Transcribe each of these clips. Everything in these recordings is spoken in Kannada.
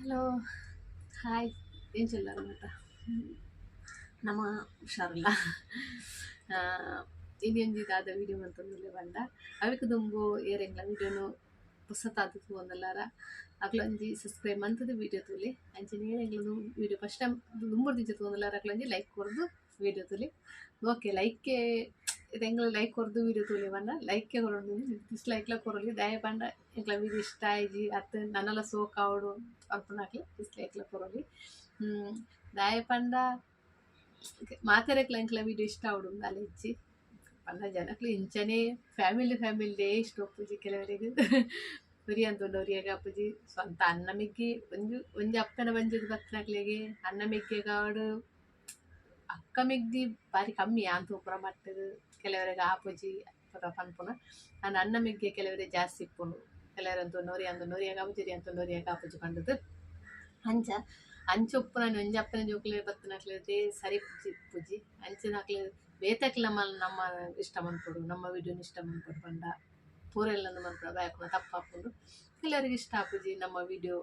హలో హాయ్ ఏం చెల్లారన్నమాట ನಮ್ಮ ಹುಷಾರಿಲ್ಲ ಇನ್ನೊಂದು ಇದಾದ ವಿಡಿಯೋ ಅಂತಂದಿಲ್ಲ ಬಂದ ಅವಿಕ ದುಂಬು ಏರೆಂಗ್ಲ ವಿಡಿಯೋನು ಪುಸ್ತಕ ಆದದ್ದು ಒಂದಲ್ಲಾರ ಅಕ್ಲೊಂಜಿ ಸಬ್ಸ್ಕ್ರೈಬ್ ಮಂತದ ವಿಡಿಯೋ ತೂಲಿ ಅಂಚನೆ ಏರೆಂಗ್ಲದು ವಿಡಿಯೋ ಫಸ್ಟ್ ಟೈಮ್ ದುಂಬುರ್ ದಿಂಚ ತೊಂದಲ್ಲಾರ ಅಕ್ಲೊಂಜಿ ಲೈಕ್ ಕೊರ್ದು ವಿಡಿಯೋ ತೂಲಿ ಓಕೆ ಲೈಕ್ಗೆ ಇದೆಂಗ್ಲ ಲೈಕ್ ಕೊರ್ದು ವಿಡಿಯೋ ತೂಲಿ ಬಂದ ಲೈಕ್ಗೆ ಕೊರೊಂದು ಡಿಸ್ಲೈಕ್ಲ ಕೊರಲಿ ದಯ ಬಂಡ ಎಂಕ್ಲ ವಿಡಿಯೋ ಇಷ್ಟ ಆಯ್ಜಿ. ಅತ್ತ ನನ್ನೆಲ್ಲ ಸೋಕ್ ಆವಡು ಅನ್ಪುನಾಕ್ಲಿ ಡಿಸ್ಲೈಕ್ಲ ಕೊರಲಿ ದಯ ಪಂಡ ಮಾತಾಡಕ್ಲ ಎಂಕ್ಲ ವಿಡಿಯೋ ಇಷ್ಟ ಆವಡು ಅಲ್ಲ ಹೆಚ್ಚಿ ಪಂಡ ಜನಕ್ಲು ಇಂಚನೆ ಫ್ಯಾಮಿಲಿ ಫ್ಯಾಮಿಲಿ ಒಪ್ಪುಜಿ ಕೆಲವರಿಗೆ. ಬರೀ ಅಂತ ಒಂದವ್ರಿಗೆ ಅಪ್ಪುಜಿ ಸ್ವಂತ ಅನ್ನ ಮಿಗ್ಗಿ. ಒಂಜು ಅಪ್ಪನ ಬಂಜದು ಬತ್ತನಾಕ್ಲೆಗೆ ಅನ್ನ ಕಾವಡು ಅಕ್ಕ ಮಿಗ್ದಿ ಬಾರಿ ಕಮ್ಮಿ ಅಂತ ಉಪರ ಮಟ್ಟದು ಕೆಲವರಿಗೆ ಆಪುಜಿ ಪುರ ಪನ್ಪುನ. ನಾನು ಅನ್ನ ಮಿಗ್ಗೆ ಕೆಲವರಿಗೆ ಜಾಸ್ತಿ ಇಪ್ಪುನು. ಕೆಲವರಂತೂ ನೂರಿ ಅಂದು ನೂರಿಯಾಗ ಆಪುಜಿರಿ ಅಂತ ನೂರಿಯಾಗ ಆಪುಜಿ ಪಂಡದು ಅಂಚ ಅಂಚ ಉಪ್ಪು ನಾನು ಒಂಜಿ ಅಪ್ಪನ ಜೋಕ್ಲೆ ಬತ್ತನಾಕ್ಲೆ ಸರಿ ಪುಜಿ ಪುಜಿ. ಅಂಚಿನಾಕ್ಲೆ ಬೇತಕ್ಲ ನಮ್ಮ ನಮ್ಮ ಇಷ್ಟ ಮನ್ಪೊಡು ನಮ್ಮ ವಿಡಿಯೋನ ಇಷ್ಟ ಮನ್ಪೊಡು ಪಂಡ. ಪೂರೆಲ್ಲ ಮನ್ಪಡ ಬಾಯkuna ತಪ್ಪಾಪುಂಡು. ಕೆಲವರಿಗೆ ಇಷ್ಟ ಆಪುಜಿ, ನಮ್ಮ ವಿಡಿಯೋ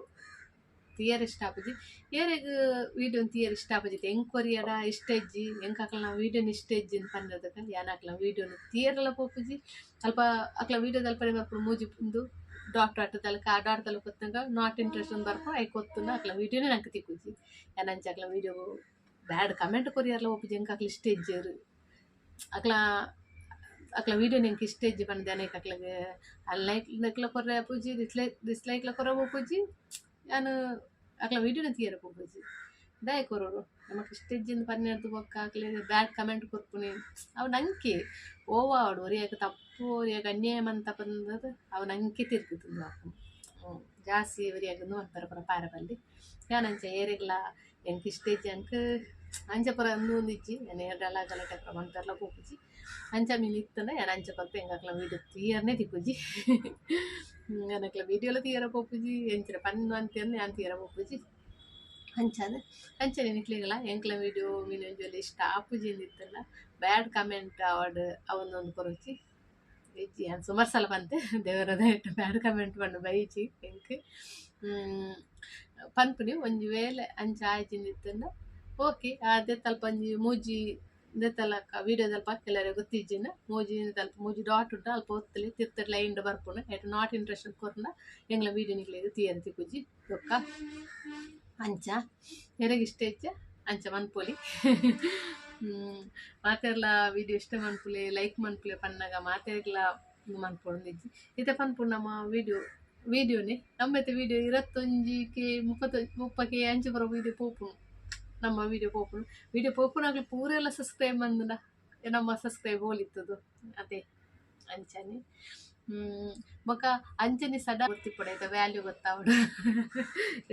ತೀಯರ್ ಇಷ್ಟ ಆಪುಜಿ ಏರೆಗ್ ವಿಡಿಯೋ ತೀಯರ್ ಇಷ್ಟ ಆಪುಜಿ ಎಂಕ್ವರಿಯಡ ಇಷ್ಟ ಇಜ್ಜಿ ಎಂಕಾಕ್ಲ ನಾವು ವಿಡಿಯೋನ ಇಷ್ಟ ಇಜ್ಜಿ ಅಂತ ಪಂಡದಕ್ಕ ಯಾನಾಕ್ಲ ವಿಡಿಯೋನ ತೀಯರ್ಲ ಪೋಪುಜಿ ಅಲ್ಪ ಅಕ್ಲ ವಿಡಿಯೋದಲ್ಲಿ ಪರಿ ಬರ್ಪುಡು ಮೂಜಿ ಪುಂದು ಡಾಕ್ಟರ್ ಆಟ ತಲಕ ಆ ಡಾಕ್ಟರ್ ತಲಕ ಕೊತ್ತಂಗ ನಾಟ್ ಇಂಟ್ರೆಸ್ಟ್ ಒಂದು ಬರ್ಪು ಐ ಕೊತ್ತುನ ಅಕ್ಲ ವಿಡಿಯೋನೇ ನಂಗೆ ತಿಕ್ಕುಜಿ ಯಾನಂಚ ಅಕ್ಲ ವಿಡಿಯೋ ಬ್ಯಾಡ್ ಕಮೆಂಟ್ ಕೊರಿಯರ್ಲ ಒಪ್ಪುಜಿ ಎಂಕಾಕ್ಲ ಇಷ್ಟ ಇಜ್ಜೇರು ಅಕ್ಲ ಅಕ್ಲ ವಿಡಿಯೋ ನಿಂಗೆ ಇಷ್ಟ ಇಜ್ಜಿ ಪಂಡ ಅನೇಕ ಅಕ್ಲಗೆ ಅಲ್ಲಿ ಲೈಕ್ ನಕ್ಲ ಕೊರ್ರೆ ಪೂಜಿ ಡಿಸ್ಲೈಕ್ ಡಿಸ್ಲೈಕ್ಲ ಅಕ್ಲ ವಿಡಿಯೋನ ತೀಯರ ಪೂಜಿ ದಯ ಕೊರೋರು ನಮಕ್ ಇಷ್ಟ ಪನ್ನೆರ್ದು ಬೊಕ್ಕ ಅಕ್ಲೆ ಬ್ಯಾಡ್ ಕಮೆಂಟ್ ಕೊರ್ಪುನಿ ಅವು ನಂಕೆ ಓವ ಆಡು ಒರಿಯಾಗ ತಪ್ಪು, ಒರಿಯಾಗ ಅನ್ಯಾಯ ಮಂತ ಬಂದದು ಅವು ನಂಕೆ ತಿರ್ಗುతుంది ಅಪ್ಪು ಜಾಸ್ತಿ ಒರಿಯಾಗ ನೋಡ್ತಾರೆ ಪರ ಪಾರ ಬಲ್ಲಿ ಯಾನಂಚ ಏರೆಗ್ಲ ಎಂಕ್ ಇಷ್ಟ ಇಜ್ಜಿ ಅಂಕ ಅಂಚ ಪರ ಅಂದು ಒಂದು ಇಜ್ಜಿ ನಾನು ಎರಡೆಲ್ಲ ಗಲಾಟೆ ಪರ ಮಂತಾರಲ್ಲ ಕೂಪುಜಿ ಅಂಚ ಮೀನು ಇತ್ತಂಡ ಅಂಚಪರ ಅಂಚ ಎಂಗಾಕ್ಲ ವೀಡಿಯೋ ತೀಯರ್ನೇ ತಿಕ್ಕುಜಿ ನನಕ್ಲ ವೀಡಿಯೋಲ ತೀಯರ ಪೊಪ್ಪುಜಿ ಎಂಚಿನ ಪನ್ನು ಅಂತಂದು ನಾನು ತೀಯರ ಪೋಪುಜಿ ಅಂಚಾದ ಅಂಚನೆ ನೆನಕ್ಲಿಗಲ್ಲ, ಎಂಕ್ಲ ವೀಡಿಯೋ ಮೀನೊಂಜೊಲ್ಲ ಇಷ್ಟ ಆಪುಜಿ ಅಂದಿತ್ತಲ್ಲ ಬ್ಯಾಡ್ ಕಮೆಂಟ್ ಅವಾರ್ಡ್ ಅವನ್ನೊಂದು ಕೊರಚಿ ಇಜ್ಜಿ ನಾನು ಸುಮಾರು ಸಲ ಬಂತೆ ದೇವರದ ಇಟ್ಟು ಬ್ಯಾಡ್ ಕಮೆಂಟ್ ಬಂದು ಬೈಚಿ ಎಂಕ್. ಪನ್ಪುನಿ ಒಂಜಿ ವೇಳೆ ಅಂಚ ಆಯ್ಜಿಂದಿತ್ತಂಡ ಓಕೆ ಅದೇ ತಲ್ಪ ಒಂಜಿ ಮೂಜಿ ದೆತ್ತಲಕ ವಿಡಿಯೋದಲ್ಪ ಕೆಲವರಿಗೆ ಗೊತ್ತಿಜ್ಜಿನ. ಮೂಜಿ ತಲ್ಪ ಮೂಜಿ ಡಾಟ್ ಉಂಟು ಅಲ್ಪ ಒತ್ತಲಿ ತಿರ್ತರ್ ಲೈನ್ ಬರ್ಪುನ. ಎಟ್ ನಾಟ್ ಇಂಟ್ರೆಸ್ಟ್ ಕೊರ್ನ ಎಂಗ್ಲ ವಿಡಿಯೋ ನಿಕ್ಲಿಗೆ ತಿಯಂತಿ ತಿಕ್ಕುಜಿ ದೊಕ್ಕ ಅಂಚ. ಎರೆಗೆ ಇಷ್ಟ ಇಜ್ಜ ಅಂಚ ಮನ್ಪೊಲಿ. ಮಾತೆರ್ಲ ವಿಡಿಯೋ ಇಷ್ಟ ಮನ್ಪುಲೆ ಲೈಕ್ ಮನ್ಪುಲೆ ಪನ್ನಾಗ ಮಾತೆರ್ಲ ಮನ್ಪೊಂದಿಜ್ಜಿ. ಇತ್ತೆ ಪನ್ಪುಡು ನಮ್ಮ ವಿಡಿಯೋ ವಿಡಿಯೋನೆ ನಮ್ಮತ್ತೆ ವಿಡಿಯೋ ಇರತ್ತೊಂಜಿ ಕೆ ಮುಪ್ಪತ್ತೊಂಜಿ ಮುಪ್ಪ ಕೆ ಅಂಚು ಬರೋ ವಿಡಿಯೋ ಪೋಪುನು ನಮ್ಮ ವಿಡಿಯೋ ಪೋಪುನು ವಿಡಿಯೋ ಪೂರ ಎಲ್ಲ ಸಬ್ಸ್ಕ್ರೈಬ್ ಬಂದುಂಡ ನಮ್ಮ ಸಬ್ಸ್ಕ್ರೈಬ್ ಹೋಲಿತ್ತದು ಅದೇ ಅಂಚನೆ ಬೊಕ ಅಂಚನೆ ಸದಾ ಗೊತ್ತಿಪ್ಪಡ ಐತ ವ್ಯಾಲ್ಯೂ ಗೊತ್ತಾವಡು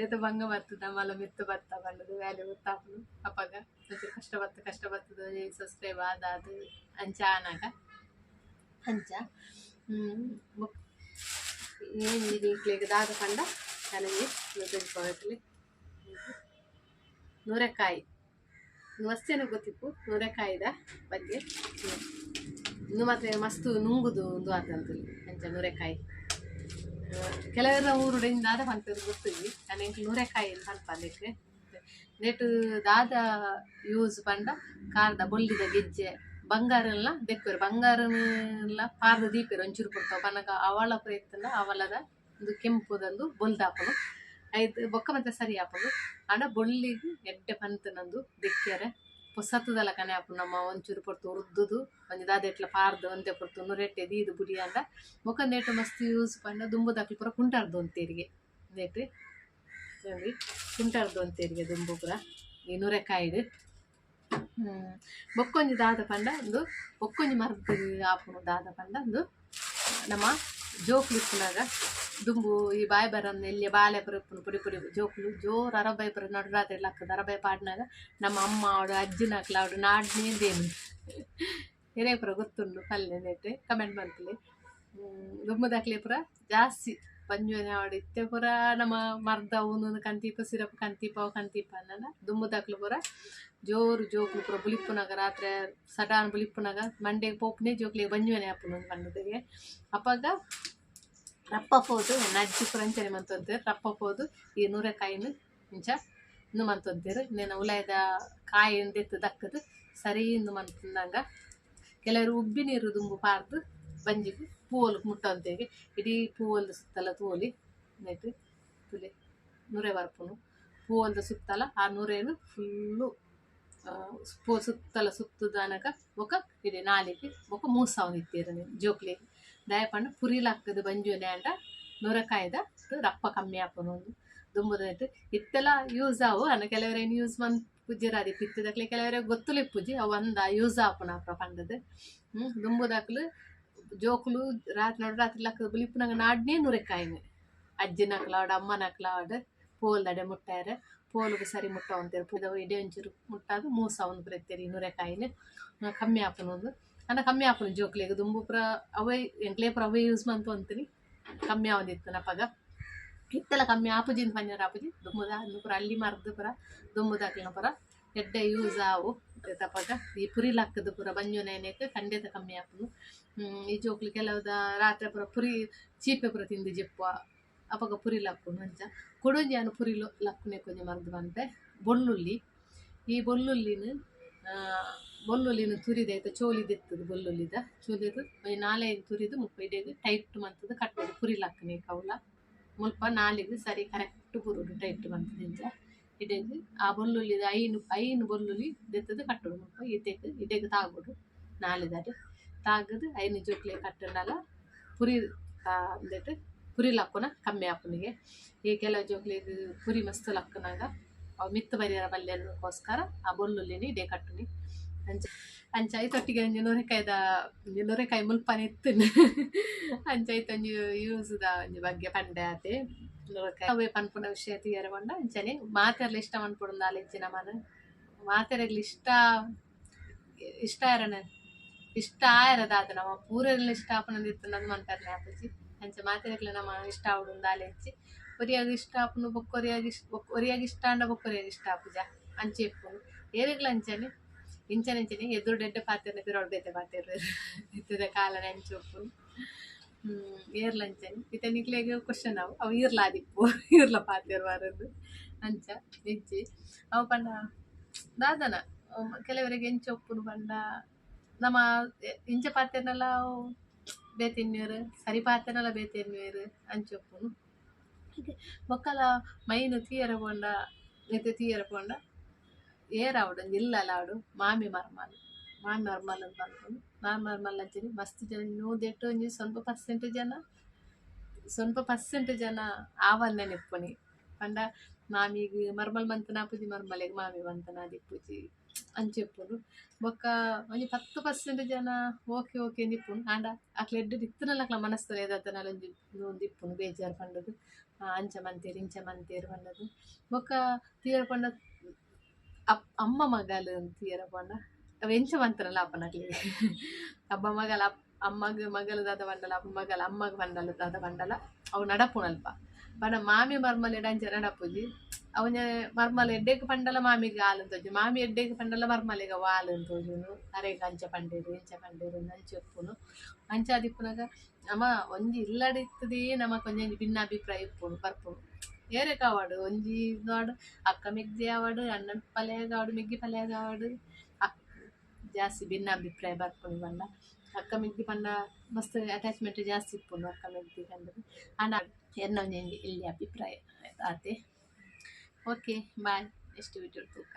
ಏತ ಭಂಗ ಬರ್ತದ ಮಲ ಮಿತ್ತು ಬರ್ತಾ ಬಂಡದು ವ್ಯಾಲ್ಯೂ ಗೊತ್ತಾಪುಡು ಅಪ್ಪಾಗ ಕಷ್ಟ ಬತ್ತ ಕಷ್ಟ ಬರ್ತದ ಸಬ್ಸ್ಕ್ರೈಬ್ ಆದ ಅದು ಅಂಚ ಆನಾಗ. ಅಂಚ ಏನು ಇದು ದಾದ ಕಂಡ ನನಗೆ ತೆಗೆದುಕೊಳ್ಳಲಿ ನೂರೆಕಾಯಿ ಮಸ್ತೇನು ಗೊತ್ತಿಪ್ಪು ನೂರೆಕಾಯಿದ ಬಗ್ಗೆ. ಇನ್ನು ಮಾತ್ರ ಮಸ್ತ್ ನುಂಗುದು ಒಂದು ಆತಂತಲ್ಲಿ ಅಂಚ ನೂರೆಕಾಯಿ ಕೆಲವೆಲ್ಲ ಊರುಡಿಂದ ಆದ ಪಂಪರು ಗೊತ್ತಿದ್ವಿ ನಾನು ಎಂಕ್ ನೂರೆಕಾಯಿ ಅಂತ ಅನ್ಪದಕ್ಕೆ ನೆಟ್ಟು ದಾದ ಯೂಸ್ ಪಂಡ ಕಾರದ ಬೊಲ್ಲಿದ ಗೆಜ್ಜೆ ಬಂಗಾರಲ್ಲ ದೆಕ್ಕರು ಬಂಗಾರನೆಲ್ಲ ಪಾರ್ದ ದೀಪರು ಒಂಚೂರು ಕೊಡ್ತಾವ. ಪನಕ ಅವಳ ಪ್ರಯತ್ನ ಅವಲದ ಒಂದು ಕೆಂಪುದಂದು ಬೊಲ್ದಾಪನು ಐದು ಬೊಕ್ಕ ಮತ್ತೆ ಸರಿ ಆಪದು. ಆಂಡ ಬೊಳ್ಳಿಗೆ ಎಡ್ಡೆ ಪಂತನಂದು ದಿಕ್ಕರೆ ಪೊಸತ್ತದಲ್ಲ ಕನೆ ಆಪು ನಮ್ಮ ಒಂಚೂರು ಪೊರ್ತು ಉರ್ದುದು. ಒಂಜಿ ದಾದೆಟ್ಲ ಪಾರ್ದು ಪೊರ್ತು ನೂರೆಟ್ಟೆ ದೀದು ಬುಡಿ ಅಂಡ ನೆಟ್ಟು ಮಸ್ತ್ ಯೂಸ್ ಪಂಡ ದುಂಬು ದಾಕ್ಲಿ ಪೂರ ಕುಂಟಾರ್ದು ಅಂತೇರಿಗೆ ನೆಟ್ಟು ನೋಡಿ, ಕುಂಟಾರ್ದು ಅಂತೇರಿಗೆ ದುಂಬು ಪೂರ. ಈ ನೂರೆಕಾಯಿಡು ಬೊಕ್ಕೊಂಜಿ ದಾದ ಪಂಡ ಒಂದು ಬೊಕ್ಕೊಂಜಿ ಮರದ ಆಪುನು ದಾದ ಪಂಡ ಒಂದು ನಮ್ಮ ಜೋಕ್ಲು ಇಪ್ಪುನಾಗ ದುಂಬು ಈ ಬಾಯಿ ಬರನ್ನ ಎಲ್ಲಿ ಬಾಳೆ ಬರಪ್ಪುನು ಪುಡಿ ಪುಡಿ ಜೋಕ್ಲು ಜೋರ್ ಅರಬಾಯಿ ಬರ ನಡು ರಾತ್ರಿ ಆಗ್ತದೆ. ಅರಬಾಯಿ ಪಾಡ್ನಾಗ ನಮ್ಮ ಅಮ್ಮ ಅವಡು ಅಜ್ಜಿನ ಹಾಕ್ಲ ಅವಡು ನಾಡ್ನೇದೇನು ಹಿರೇ ಪುರ ಗೊತ್ತುಂಡು ಪಲ್ಯ ನೆಟ್ಟು. ಕಮೆಂಟ್ ಮಾಡ್ತೀವಿ ದುಂಬು ದಾಕ್ಲೆ ಪುರ ಜಾಸ್ತಿ. ಪಂಜುವನೆ ಇತ್ತೆ ಪುರ. ನಮ್ಮ ಮರ್ದ ಅವನು ಕಂತೀಪ, ಸಿರಪ್ ಕಂತೀಪ ಕಂತೀಪ ದುಂಬು ದಾಕ್ಲು ಪುರ. ಜೋರು ಜೋಕ್ಲು ಪೂರ. ಬುಲಿಪ್ಪುನಾಗ ರಾತ್ರಿ ಸಡಾನ್ ಬುಲಿಪ್ಪುನಾಗ ಮಂಡೆಗೆ ಪೋಪುನೆ ಜೋಕ್ಲಿಗೆ ಬಂಜುವನೆ ಆಪುನು ಪಂಡದಿಗೆ ಅಪ್ಪಾಗ ರಪ್ಪ ಪೋದು ನಜ್ಜಿ ಪುರಂಚನೆ ಮಂತೊಂತೇರು ರಪ್ಪ ಪೋದು, ಈ ನೂರೆಕಾಯಿನ ಇಂಚ ಇನ್ನು ಮಂತೊಂತೇರು ನೆನ ಉಲಯದ ಕಾಯಿ ಎತ್ತು ದಕ್ಕದು, ಸರಿ ಇನ್ನು ಮಂತಂದಂಗ ಕೆಲವರು ಉಬ್ಬಿ ನೀರು ದುಂಬು ಪಾರ್ದು ಬಂಜಿಗೆ ಪೂವಲು ಮುಟ್ಟಂತೇಗೆ. ಇಡೀ ಪೂವಲ್ದ ಸುತ್ತಲ ತೋಲಿ ನೆಟ್ಟು ತುಲೆ, ನೂರೆ ಬರ್ಪುನು. ಪೂವಲ್ದ ಸುತ್ತಲ ಆ ನೂರೇನು ಫುಲ್ಲು ಪೂ ಸುತ್ತಲ ಸುತ್ತದನಕ ಒಕ ಇಡೀ ನಾಲಿಗೆ, ಒಕ ಮೂಸಾವ್ ಇತ್ತೀರ ನೀವು, ಜೋಕ್ಲಿಗೆ. ದಯಪಂಡ ಪುರಿಲಾಗ್ತದೆ ಬಂಜುನೆ ಅಂಡ ನೂರಕಾಯ್ದ. ರಪ್ಪ ಕಮ್ಮಿ ಆಪುನು ಒಂದು. ದುಂಬುದೈತು ಇತ್ತೆಲ್ಲ ಯೂಸ್ ಆವು. ಅನ್ನ ಕೆಲವರೇನು ಯೂಸ್ ಮನ್ ಪುಜ್ಜಿರಾದಿ ಪಿತ್ತದಕ್ಲೆ ಕೆಲವರೇ ಗೊತ್ತುಲೆ ಪೂಜಿ ಅವು ಒಂದ ಯೂಸ್ ಆಪನ ಅಪ್ಪ ಪಂಡದು ಹ್ಞೂ ದುಂಬುದಾಕ್ಲು ಜೋಕುಲು ರಾತ್ರಿ ನೋಡು ರಾತ್ರಿ ಲಕ್ಕ ಬುಲಿಪುನಂಗ ನಾಡ್ನೇ ನೂರೆಕಾಯಿನೆ. ಅಜ್ಜಿನಕ್ಲಾಡ್ ಅಮ್ಮನಕ್ಲಾಡ್ ಪೋಲ್ದಡೆ ಮುಟ್ಟಾರೆ ಪೋಲ್ಗೆ ಸರಿ ಮುಟ್ಟವಂತೇರು. ಪೂಜೆ ಇಡೇ ಒಂಚೂರು ಮುಟ್ಟಾದು, ಮೂಸ ಒಂದು ಬರೀತೀರಿ ನೂರೆಕಾಯಿನೆ. ಕಮ್ಮಿ ಆಪುನ ಅನ್ನ ಕಮ್ಮಿ ಆಪುನ ಜೋಕ್ಲಿ ದುಂಬು ಪುರ ಅವೇ ಎಂಕ್ಲೇ ಪುರ ಅವೇ ಯೂಸ್ ಮಂತು ಅಂತೀನಿ. ಕಮ್ಮಿ ಆವಂದಿತ್ತು ಪಗ. ಇತ್ತೆಲ್ಲ ಕಮ್ಮಿ ಆಪುಜಿಂದ ಪಂಜರ ಆಪುಜಿ? ದುಮ್ಮುದ ಅಂದುಪುರ ಅಲ್ಲಿ ಮರ್ದು ಪುರ ದುಮ್ಮುದಾಕ್ಲಿನ ಪುರ. ಎಡ್ಡೆ ಯೂಸ್ ಆವು ತಪಗ ಈ ಪುರಿ ಲಕ್ಕದ ಪುರ ಬಂಜುನೇನೆಕ್ ಖಂಡಿತ ಕಮ್ಮಿ ಆಪುನು ಈ ಜೋಕ್ಲಿ ಕೆಲವುದ ರಾತ್ರಿ ಪುರ ಪುರಿ, ಚೀಪೆ ಪುರ ತಿಂದು ಜಿಪ್ಪ. ಅಪಗ ಪುರಿ ಲಕ್ಕುನು ಅಂಚ. ಅನ್ನು ಪುರಿ ಲಕ್ಕುನೆ ಕೊಂಚ ಮರ್ದು ಬಂತೆ. ಬೊಳ್ಳುಳ್ಳಿ ಈ ಬೊಳ್ಳುಳ್ಳಿನ ಬೊಳ್ಳುಳ್ಳಿನ ತುರಿದ ಚೋಲಿದೆತ್ತದು ಬೊಲ್ಲೊಲಿದ ಚೋಲಿದು ನಾಲೈದು ತುರಿದು ಮುಪ್ಪ ಟೈಟ್ ಮಂತದ ಪುರಿ ಲಕ್ಕನೆ ಕೌಲ ಮುಲ್ಪ ನಾಲಿಗೆ ಸರಿ ಕರೆಕ್ಟ್ ಪುರುಡು ಟೈಟ್ ಮಂತದ ಇಂಚ ಇಡೆಗ್ ಆ ಬೊಲ್ಲೊಲಿದ ಐನು ಐನು ಬೊಲ್ಲೊಲಿ ದೆತ್ತದು ಕಟ್ಟೋಡು ಮುಲ್ಪ. ಇದೇಗ ಇಡೆಗ್ ತಾಗೋಡು ನಾಲಿದಾರೆ ತಾಗದು ಐನು ಜೋಕ್ಲೆ ಕಟ್ಟನಲ್ಲ ಪುರಿ ಅಂದೇಟು ಪುರಿ ಲಕ್ಕುನ ಕಮ್ಮಿ ಆಪನಿಗೆ. ಈ ಕೆಲವು ಜೋಕ್ಲಿ ಪುರಿ ಮಸ್ತ್ ಲಕ್ಕನಾಗ ಅವು ಮಿತ್ತು ಬರಿಯರ ಬಲ್ಯನಕ್ಕೋಸ್ಕರ ಆ ಬೊಲ್ಲೊಲಿನ ಇದೇ ಕಟ್ಟುನಿ. ಅಂಚ ಅಂಚ ಐತೊಟ್ಟಿಗೆ ಒಂಜಿ ನೂರೆಕಾಯ್ದ ಒಂಜಿ ನೂರೆಕಾಯಿ ಮುಲ್ಪನೆ ಇತ್ತುಂಡು ಅಂಚ ಐತ ಒಂಜಿ ಯೂಸ್ದ ಒಂಜಿ ಬಗ್ಗೆ ಪಂಡೆ ಆತೆ. ನೂರೆಕಾಯಿ ಅವೇ ವಿಷಯ ತೀಯರ ಬಂಡ ಅಂಚನೆ. ಮಾತೆರ್ಲ ಇಷ್ಟ ಮನ್ಪುಡು ನಾಲೆಜ್ಜಿನ ಮನ ಮಾತೆರೆಗ್ಲಿ ಇಷ್ಟ ಇಷ್ಟ ಆರನ ಇಷ್ಟ ಆಯರದಾದ ನಮ್ಮ ಪೂರೆಲ್ಲ ಇಷ್ಟ ಆಪನದಿತ್ತು ನದ್ ಮನ್ಪರ್ನೆ ಆಪುಜಿ. ಅಂಚ ಮಾತೆರೆಗ್ಲ ನಮ್ಮ ಇಷ್ಟ ಆವಡು ದಾಲೆಜ್ಜಿ ಒರಿಯಾಗ ಇಷ್ಟ ಆಪುನು ಬೊಕ್ಕೊರಿಯಾಗ ಇಷ್ಟ ಒರಿಯಾಗಿ ಇಷ್ಟ ಅಂಡ ಬೊಕ್ಕೊರಿಯಾಗ ಇಷ್ಟ ಆಪುಜ. ಅಂಚೆ ಇಪ್ಪುನು. ಏರೆಗ್ಲ ಅಂಚನೆ. ಇಂಚನೆ ಇಂಚನೆ ಎದುರು ಡೆಡ್ಡೆ ಪಾತೆರ್ನ ಪಿರೋಡ್ ಬೇತೆ ಪಾತೆರ್ ಇತ್ತದ ಕಾಲ ಅಂಚೆ ಉಪ್ಪುನು ಹ್ಮ್, ಏರ್ಲ ಅಂಚನೆ ಇತ್ತೆ ನಿಕ್ಲೆಗೆ ಕ್ವಶನ್ ಅವು. ಅವು ಇರ್ಲಾದಿಪ್ಪು ಇರ್ಲ ಈರ್ಲ ಪಾತೆರ್ ವಾರದ್ದು. ಅಂಚ ಹೆಜ್ಜೆ ಅವು ಪಂಡ ದಾದನ. ಕೆಲವರಿಗೆ ಎಂಚ ಒಪ್ಪುನು ಪಂಡ ನಮ್ಮ ಇಂಚ ಪಾತೆರ್ನೆಲ್ಲ ಅವು ಬೇತಿನ್ವೇರು ಸರಿ ಪಾತೆರ್ನೆಲ್ಲ ಬೇತಿನ್ವೇರು ಅಂಚೆ ಒಪ್ಪುನು ಹೀಗೆ ಬೊಕ್ಕಲ ಮೈನು ತೀಯರ ಪೋಂಡ, ನೆತ್ತೆ ತೀಯರ ಪೋಂಡ. ಏರಾವಡು ಇಲ್ಲಲ ಆಡು ಮಾಮಿ ಮರ್ಮಲ್ ಮಾಮಿ ಮರ್ಮಲ್ ಅಂತ ಅನ್ಕೊಂಡು ಮಾಮಿ ಮರ್ಮಲ್ ಅಂಚನೆ ಮಸ್ತ್ ಜನ ನೂದೆಟ್ಟು ಒಂಜಿ ಸ್ವಲ್ಪ ಪರ್ಸೆಂಟ್ ಜನ ಸ್ವಲ್ಪ ಪರ್ಸೆಂಟ್ ಜನ ಆವನ್ನ ನೆಪ್ಪುನಿ ಪಂಡ ಮಾಮಿಗ್ ಮರ್ಮಲ್ ಮಂತನ ಆಪುಜಿ ಮರ್ಮಲೆಗ್ ಮಾಮಿ ಮಂತನ ದಿಪ್ಪುಜಿ ಅಂಚೆಪ್ಪುಡು ಬೊಕ್ಕ ಒಂಜಿ ಪತ್ತು ಪರ್ಸೆಂಟ್ ಜನ ಓಕೆ ಓಕೆ ನಿಪ್ಪುನು ಆಂಡ ಅಕ್ಲ ಎಡ್ಡೆ ದಿತ್ತನಲ್ಲ ಅಕ್ಲ ಮನಸ್ಸಲ್ಲಿ ಏದಾತನಲ್ಲ ಒಂಜಿ ನೂನ್ ದಿಪ್ಪುನು ಬೇಜಾರು ಪಂಡದು ಆ, ಅಂಚ ಮಂತೇರು ಇಂಚ ಮಂತೇರು ಪಂಡದು ಬೊಕ್ಕ ತೀರ ಪಂಡ ಅಪ್, ಅಮ್ಮ ಮಗಲು ತೀರ ಪಂಡ ಅವ ಎಂಚ ಮಂತನಲ್ಲ ಅಪ್ಪನಕ್ಲಿಗೆ ಅಬ್ಬ ಮಗಲ ಅಪ್- ಅಮ್ಮಗ ಮಗಲು ದಾದ ಬಂಡಲ, ಅಪ್ಪ ಮಗಲ ಅಮ್ಮಗ ಬಂಡಲ ದಾದ ಬಂಡಲ. ಅವು ನಡಪುಣಲ್ಪ ಪಂಡ ಮಾಮಿ ಮರ್ಮಲ್ ಎಡಂಚ ನಡಪುಜಿ. ಅವನ ಮರ್ಮಲ್ ಎಡ್ಡೆಗ್ ಪಂಡಲ ಮಾಮಿಗೆ ಹಾಲು ಅಂತೋಜಿ ಮಾಮಿ ಎಡ್ಡೆಗ್ ಪಂಡಲ ಮರ್ಮಲಿಗೆ ವಾಲು ಅಂತೋಜುನು ಅರೆಗ್ ಅಂಚ ಪಂಡೇರು, ಎಂಚ ಪಂಡೇರು ಅಂಚ ಒಪ್ಪುನು ಅಂಚ ದಿಪ್ಪುನಾಗ ಅಮ್ಮ ಒಂಜಿ ಇಲ್ಲಡಿತ್ತದೇ ನಮಕ್ ಒಂಜಿ ಭಿನ್ನಾಭಿಪ್ರಾಯ ಇಪ್ಪುನು ಪರ್ಪುನು ಏರೆ కావాడు ಒಂಜಿ ನೋಡು ಅಕ್ಕ ಮೆಗ್ದಿ ಆವಾಡು అన్న పలే కావాడు మిగ్గి పలే కావాడు ಜಾಸ್ತಿ ಭಿನ್ನಾಭಿಪ್ರಾಯ ಬರ್ಕೊಂಡು ಬಂಡ ಅಕ್ಕ ಮೆಗ್ದಿ ಪಂಡ ಮಸ್ತ್ ಅಟ್ಯಾಚ್ಮೆಂಟ್ ಜಾಸ್ತಿ ಇಪ್ಪುಂಡು ಅಕ್ಕ ಮೆಗ್ದಿ ಕಂಡ್ರೆ ಅಣ್ಣ ಎನ್ನ ಒಂಜಿ ಇಲ್ಲಿ ಅಭಿಪ್ರಾಯ ಆತೆ. ಓಕೆ ಬಾಯ್ ನೆಕ್ಸ್ಟ್ ವಿಡಿಯೋ ತೂಕ.